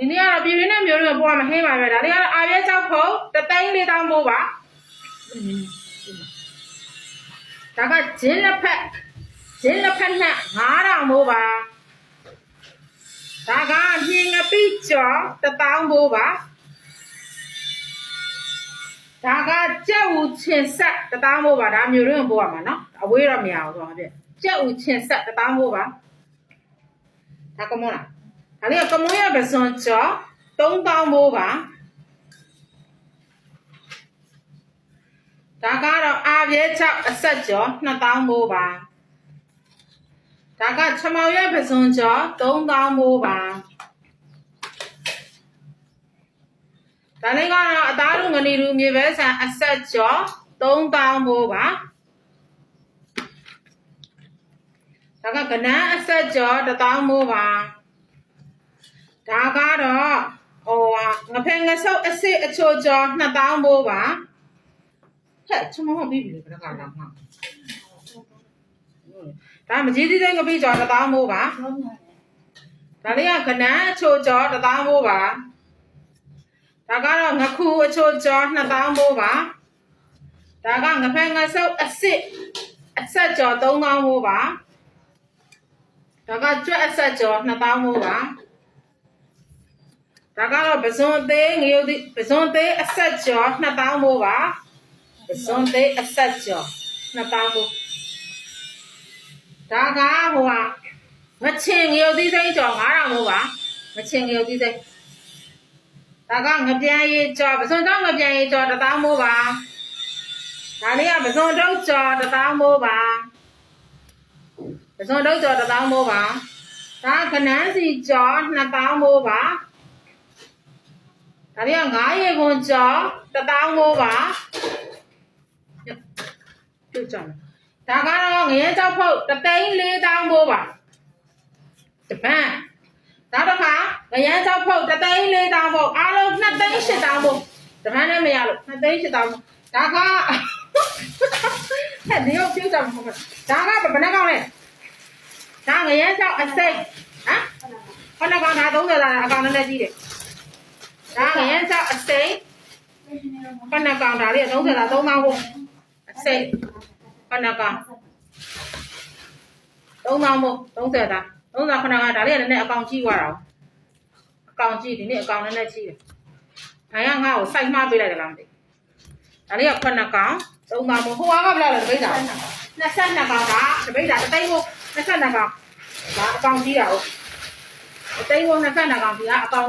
ဒီနေ့ကတော့ပြည်ရင်းနဲ့မျိုးတွေပေါ်မှာဟင်းပါပဲဒါလေးကတော့အာရဲကြောက်ဖို့တသိန်းလေးတောင်းဖို့ပါဒါကဂျင်းလက်ဖက်ဂျင်းလက်ဖက်နဲ့9000ဖို့ပါဒါကမြင်ငပိကျော်1000ဖို့ပါဒါကကြက်ဦးချင်ဆက်1000ဖို့ပါဒါမျိုးတွေပေါ်မှာနော်အဝေးတော့မရအောင်ဆိုတော့ပြကြက်ဦးချင်ဆက်1000ဖို့ပါဒါကမောလား ဒါလေးကကမွေးရပစွန်ကျော်3000ဘိုးပါဒါကတော့အာပြဲ6အဆက်ကျော်2000ဘိုးပါဒါကချမောင်ရပစွန်ကျော်3000ဘိုးပါဒါလေးကတော့အသားတို့ငနေလူမြေပဲဆန်အဆက်ကျော်3000ဘိုးပါဒါကကနန်းအဆက်ကျော်1000ဘိုးပါ ဒါကတော့ဟိုဟာငဖက်ငဆုပ်အစ်စ်အချိုကျော်2000ဘိုးပါဟဲ့ချမမပြီးပြီလေဘယ်ကလာမှာဒါမကြီးသေးတဲ့ငပိကျော်1000ဘိုးပါဒါလေးကကနန်းအချိုကျော်1000ဘိုးပါဒါကတော့ငခုအချိုကျော်2000ဘိုးပါဒါကငဖက်ငဆုပ်အစ်စ်အဆက်ကျော်3000ဘိုးပါဒါကကြွက်အဆက်ကျော်2000ဘိုးပါ ဒါကတော့ပဇွန်သေးငရုတ်သေးပဇွန်သေးအဆက်ကျော်2000ဘိုးပါပဇွန်သေးအဆက်ကျော်2000ဘိုးဒါကဟိုဟာမချင်ငရုတ်သီးစိမ့်ကျော်9000ဘိုးပါမချင်ငရုတ်သီးစိမ့်ဒါကငပြန်ရည်ကျော်ပဇွန်တော့ငပြန်ရည်ကျော်1000ဘိုးပါဒါလေးကပဇွန်တော့ကျော်1000ဘိုးပါပဇွန်တော့ကျော်1000ဘိုးပါဒါကနန်းစီကျော်2000ဘိုးပါ ဒါတွေက9ရေခွန်ကျော်1000ကိုပါပြုတ်ကြမယ်ဒါကတော့ငရဲကြောက်ဖုတ်3သိန်း4000ကိုပါတပန်းနောက်တစ်ခါငရဲကြောက်ဖုတ်3သိန်း4000ကိုအားလုံး2သိန်း8000ကိုတပန်းနဲ့မရလို့2သိန်း8000ကိုဒါကဟဲ့ဒီရောပြုတ်ကြမှာဟုတ်ဒါကဘယ်နှကောင်လဲဒါငရဲကြောက်အစိတ်ဟမ်ခဏကောင်ဒါ30လားအကောင်နဲ့ကြီးတယ် ဒါငရမ်းချအစိမ့်ခဏကောင်ဒါလေး30လား3ပေါင်းဖို့အစိမ့်ခဏကောင်3ပေါင်းဖို့30လား30ခဏကဒါလေးကလည်းအကောင်ကြီးသွားတာအကောင်ကြီးဒီနေ့အကောင်လည်းကြီးတယ်။ဘာရငါ့ကိုစိုက်မှားပေးလိုက်တယ်လားမသိ။ဒါလေးကခဏကောင်3ပေါင်းဖို့ဟိုကဘယ်လောက်လဲတပိတ်တာ22ကောင်ကတပိတ်တာတသိန်းဖို့22ကောင်ဒါအကောင်ကြီးတာဟုတ်အသိန်းဖို့22ကောင်ဒီကအကောင်